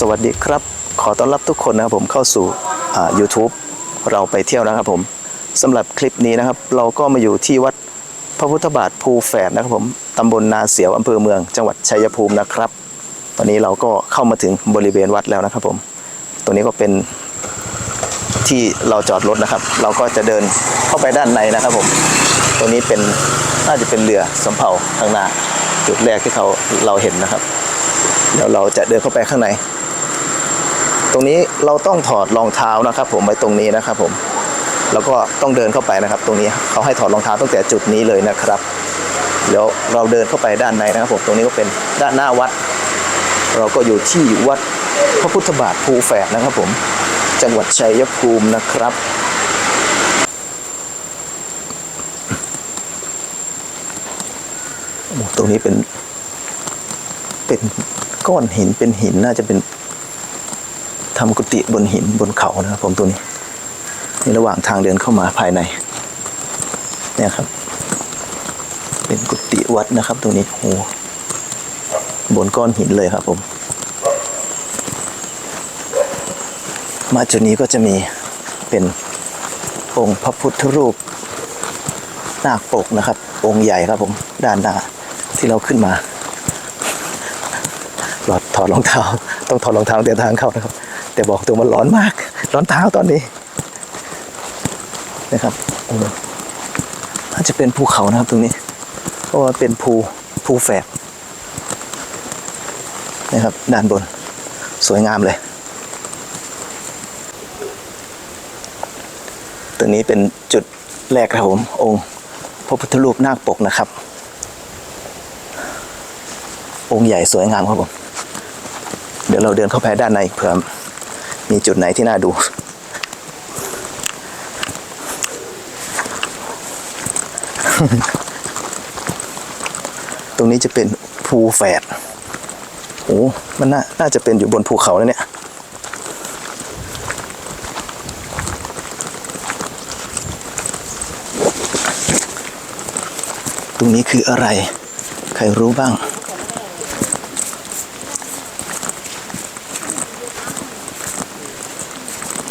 สวัสดีครับ ขอต้อนรับทุกคนนะครับผมเข้าสู่อ่า YouTube เราไปเที่ยวนะครับผมสำหรับคลิปนี้นะครับ เราก็มาอยู่ที่วัดพระพุทธบาทภูแฝดนะครับผมตำบลนาเสียวอำเภอเมือง จังหวัดชัยภูมินะครับวันนี้เราก็เข้ามาถึงบริเวณวัดแล้วนะครับผมตรงนี้ก็เป็นที่เราจอดรถนะครับ เราก็จะเดินเข้าไปด้านในนะครับผมตรงนี้เป็นน่าจะเป็นเรือสำเภาข้างหน้าจุดแรกที่เขาเราเห็นนะครับเดี๋ยวเราจะเดินเข้าไปข้างใน รงนี้เราต้องถอดรองเท้านะครับ ผมไว้ตรงนี้นะครับ ผมแล้วก็ต้องเดินเข้าไปนะครับ ตรงนี้เขาให้ถอดรองเท้าตั้งแต่จุดนี้เลยนะครับเดี๋ยวเราเดินเข้าไปด้านในนะครับ ผมตรงนี้ก็เป็นด้านหน้าวัด เราก็อยู่ที่วัดพระพุทธบาทภูแฝดนะครับ ผมจังหวัดชัยภูมินะครับตรงนี้เป็นเป็นก้อนหินเป็นหินน่าจะเป็น ทำกุฏิบนหินบนเขานะครับผมตัวนี้ในระหว่างทางเดินเข้ามาภายใน เนี่ยครับ เป็นกุฏิวัดนะครับ ตรงนี้โอ้บนก้อนหินเลยครับผม มาจุดนี้ก็จะมีเป็นองค์พระพุทธรูปนาคปกนะครับ องค์ใหญ่ครับผมด้านหน้าที่เราขึ้นมาหลอดถอดรองเท้า ต้องถอดรองเท้าเดินทางเข้านะครับ แต่บอกตัวมันร้อนมาก ร้อนเท้าตอนนี้นะครับอ้น่าจะเป็นภูเขานะครับตรงนี้ เพราะว่าเป็นภูภูแฝดนะครับด้านบนสวยงามเลยตรงนี้เป็นจุดแรกครับผมองค์ พระพุทธรูปนาคปกนะครับ องค์ใหญ่สวยงามครับผม เดี๋ยวเราเดินเข้าไปด้านในเผื่อ มีจุดไหนที่น่าดู ตรงนี้จะเป็นภูแฝดโอ้มันน่าน่าจะเป็นอยู่บนภูเขาแล้วเนี่ยตรงนี้คืออะไร ใครรู้บ้าง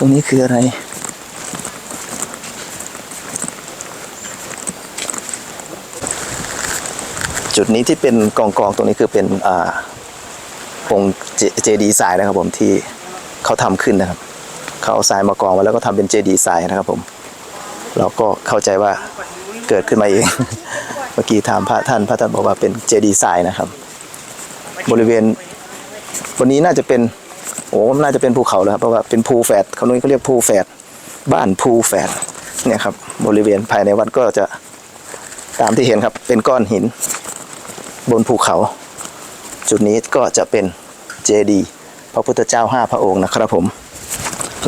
รงนี้คืออะไร จุดนี้ที่เป็นกองกองตรงนี้คือเป็นอ่าองค์เจดีทรายนะครับผมที่เขาทำขึ้นนะครับ เขาเอาทรายมากองไว้แล้วก็ทำเป็นเจดีทรายนะครับผม เราก็เข้าใจว่าเกิดขึ้นมาเอง เมื่อกี้ถามพระท่านพระท่านบอกว่าเป็นเจดีทรายนะครับ บริเวณวันนี้น่าจะเป็น โอ้น่าจะเป็นภูเขาแล้วครับเพราะว่าเป็นภูแฝดเขานู้นเขาเรียกภูแฝดบ้านภูแฝดเนี่ยครับบริเวณภายในวัดก็จะตามที่เห็นครับเป็นก้อนหิน บนภูเขา จุดนี้ก็จะเป็นเจดีย์พระพุทธเจ้าห้าพระองค์นะครับผม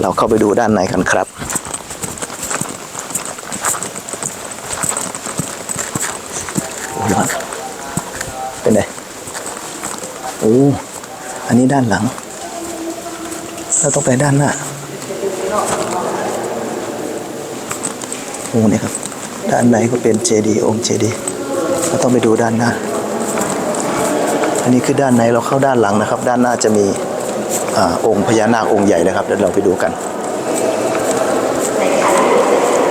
เราเข้าไปดูด้านในกันครับโอ้ร้อนเป็นไงโอ้อันนี้ด้านหลัง เราต้องไปด้านหน้าโอ้นี่ครับ ด้านในก็เป็นเจดีย์องค์เจดีย์เราต้องไปดูด้านหน้า อันนี้คือด้านในเราเข้าด้านหลังนะครับ ด้านหน้าจะมีอองค์พญานาคองค์ใหญ่นะครับเดี๋ยวเราไปดูกัน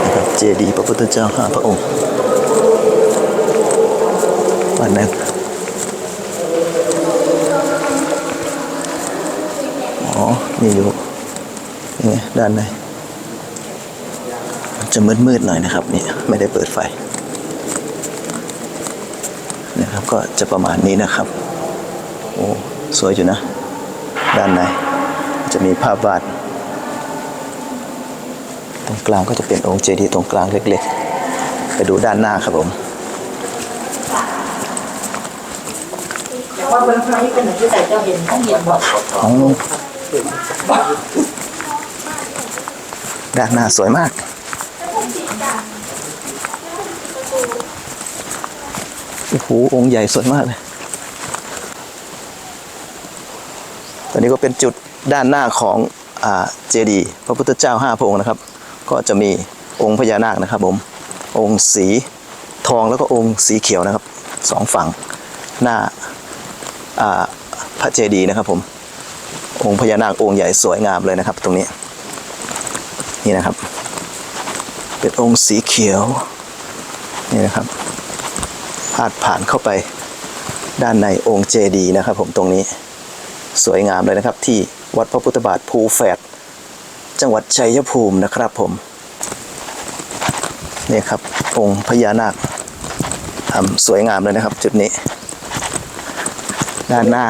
นะครับเจดีย์พระพุทธเจ้าห้าพระองค์วันนั้ นอ๋อนี่อยู่นี่ไงด้านในมันจะมืดๆหน่อยนะครับนี่ไม่ได้เปิดไฟนะครับก็จะประมาณนี้นะครับโอ้สวยอยู่นะ ด้านในจะมีภาพวาดตรงกลางก็จะเป็นองค์เจดีย์ตรงกลางเล็กๆ ไปดูด้านหน้าครับผมแต่ว่าเบื้องต้นนี่เป็นหนึ่งที่แต่เจ้าเห็นต้องเห็นบอกอ๋อ ด้านหน้าสวยมาก โอ้โห องค์ใหญ่สวยมากเลย ตอนนี้ก็เป็นจุดด้านหน้าของอเจดีย์พระพุทธเจ้าห้าพระองค์นะครับ ก็จะมีองค์พญานาคนะครับผม องค์สีทองแล้วก็องค์สีเขียวนะครับสองฝั่งหน้าอ่าพระเจดีย์นะครับผม องค์พญานาคองค์ใหญ่สวยงามเลยนะครับ ตรงนี้นี่นะครับ เป็นองค์สีเขียวนี่นะครับพาดผ่านเข้าไปด้านในองค์เจดีย์นะครับ ผมตรงนี้สวยงามเลยนะครับ ที่วัดพระพุทธบาทภูแฝดจังหวัดชัยภูมินะครับผมนี่ครับองค์พญานาคทำสวยงามเลยนะครับ จุดนี้ ด้านหน้า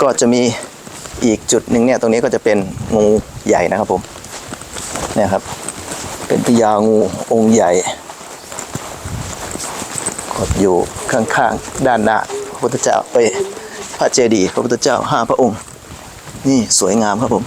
ก็จะมี อีกจุดหนึ่งเนี่ยตรงนี้ก็จะเป็นงูใหญ่นะครับผมเนี่ยครับ เป็นพญางูองค์ใหญ่กดอยู่ข้างๆด้านหน้าพระพุทธเจ้าไปพระเจดีย์พระพุทธเจ้าห้าพระองค์ นี่สวยงามครับผม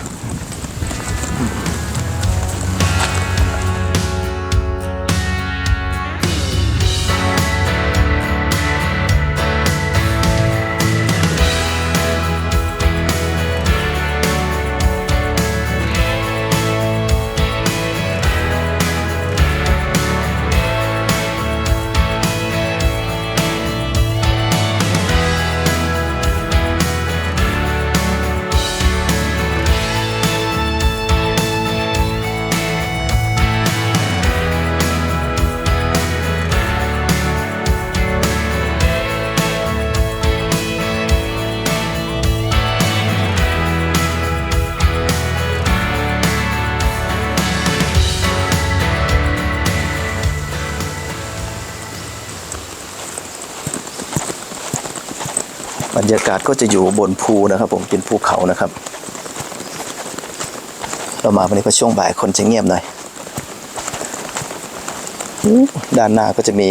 บรรยากาศก็จะอยู่บนภูนะครับ ผมเป็นภูเขานะครับ เรามาวันนี้ก็ช่วงบ่ายคนจะเงียบหน่อยด้านหน้าก็จะมี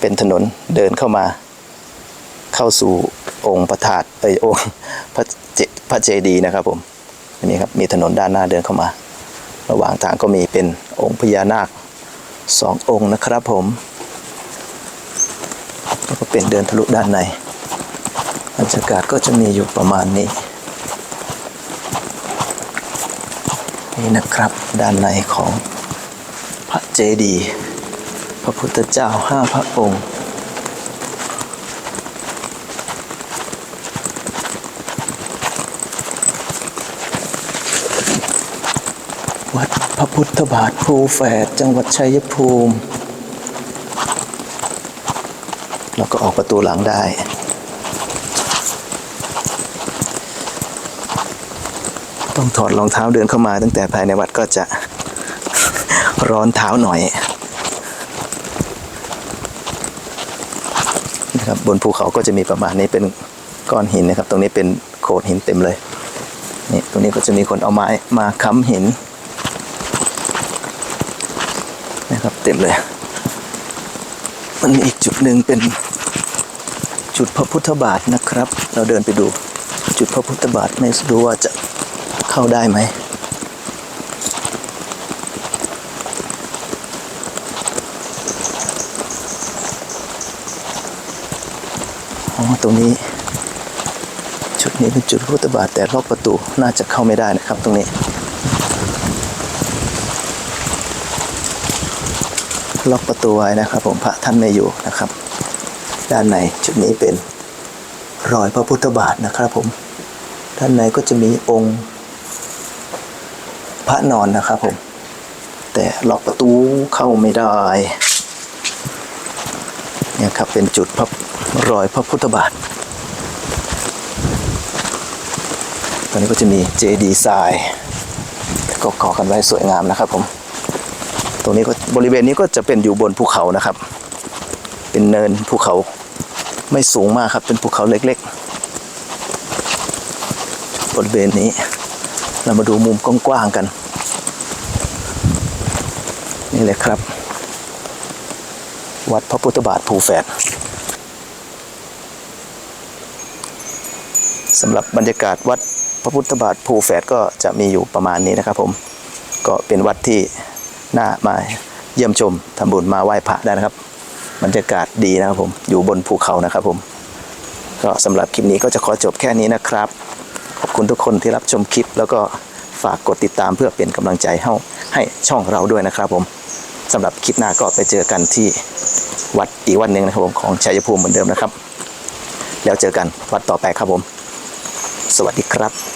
เป็นถนนเดินเข้ามา เข้าสู่องค์พระธาตุไอยองค์พระเจพระเจดีนะครับ ผมอันนี้ครับมีถนนด้านหน้าเดินเข้ามา ระหว่างทางก็มีเป็นองค์พญานาคสององค์นะครับผมแล้วก็เป็นเดินทะลุด้านใน บรรยากาศก็จะมีอยู่ประมาณนี้ นี่นะครับด้านในของพระเจดีย์พระพุทธเจ้าห้าพระองค์วัดพระพุทธบาทภูแฝดจังหวัดชัยภูมิ แล้วก็ออกประตูหลังได้ ต้องถอดรองเท้าเดินเข้ามา ตั้งแต่ภายในวัดก็จะร้อนเท้าหน่อยนะครับบนภูเขาก็จะมีประมาณนี้เป็นก้อนหินนะครับ ตรงนี้เป็นโขดหินเต็มเลยนี่ตรงนี้ก็จะมีคนเอาไม้มาค้ำหินนะครับเต็มเลย มันมีอีกจุดหนึ่งเป็นจุดพระพุทธบาทนะครับ เราเดินไปดูจุดพระพุทธบาทไม่รู้ว่าจะ เข้าได้ไหมอ๋อตรงนี้ จุดนี้เป็นจุดพระพุทธบาทแต่ล็อกประตูน่าจะเข้าไม่ได้นะครับตรงนี้ล็อกประตูไว้นะครับ ผมพระท่านไม่อยู่นะครับ ด้านในจุดนี้เป็นรอยพระพุทธบาทนะครับผม ด้านในก็จะมีองค์ พระนอนนะครับผม แต่ล็อกประตูเข้าไม่ได้เนี่ยครับเป็นจุดพระรอยพระพุทธบาทตอนนี้ก็จะมีเจดีย์ทรายก็ก่อกันไว้สวยงามนะครับผม ตรงนี้ก็บริเวณนี้ก็จะเป็นอยู่บนภูเขานะครับ เป็นเนินภูเขาไม่สูงมากครับ เป็นภูเขาเล็กๆบริเวณนี้ เรามาดูมุมกว้างๆกัน นี่เลยครับ วัดพระพุทธบาทภูแฝดสำหรับบรรยากาศวัดพระพุทธบาทภูแฝดก็จะมีอยู่ประมาณนี้นะครับผมก็เป็นวัดที่น่ามาเยี่ยมชมทำบุญมาไหว้พระได้นะครับบรรยากาศดีนะครับผมอยู่บนภูเขานะครับผมก็สำหรับคลิปนี้ก็จะขอจบแค่นี้นะครับ ขอบคุณทุกคนที่รับชมคลิป แล้วก็ฝากกดติดตามเพื่อเป็นกำลังใจให้ให้ช่องเราด้วยนะครับผมสำหรับคลิปหน้าก็ไปเจอกันที่วัดอีกวันหนึ่งนะครับผมของชัยภูมิเหมือนเดิมนะครับ แล้วเจอกันวัดต่อไปครับผม สวัสดีครับ